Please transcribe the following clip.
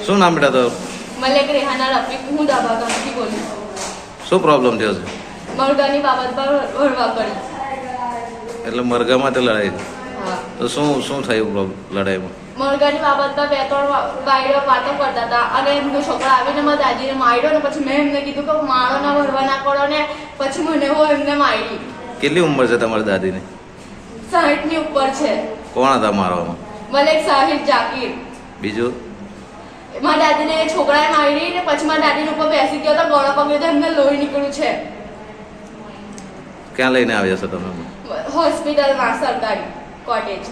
શું નામ બેટા તો મને રેહાના રફીક હું દાબા ગામથી શું પ્રોબ્લેમ થયો છે? મરઘાની બાબત પર ભરવા કરી એટલે મરઘા માટે લડાઈ. તો શું શું થયું લડાઈમાં? મરઘાની બાબતમાં બે ત્રણ વાઈડો વાતો કરતા હતા અને એમનો છોકરો આવીને મારા દાદીને માર્યો ને પછી મેં એમને કીધું કે મારો ના ભરવા ના કરો ને પછી મને હો એમને મારી કેટલી ઉંમર છે તમારી દાદીની? સાહીઠની ઉપર છે. કોણ હતા મારવામાં? મલેક સાહિદ જાકીર. બીજું? મારા દાદીને છોકરાએ મારી ને પછી મારા દાદીને ઉપર બેસી ગયો તો ગળો પકડ્યો તો એમને લોહી નીકળ્યું છે. ક્યાં લઈને આવ્યા છો તમે? હોસ્પિટલમાં સરકારી કોટેજ.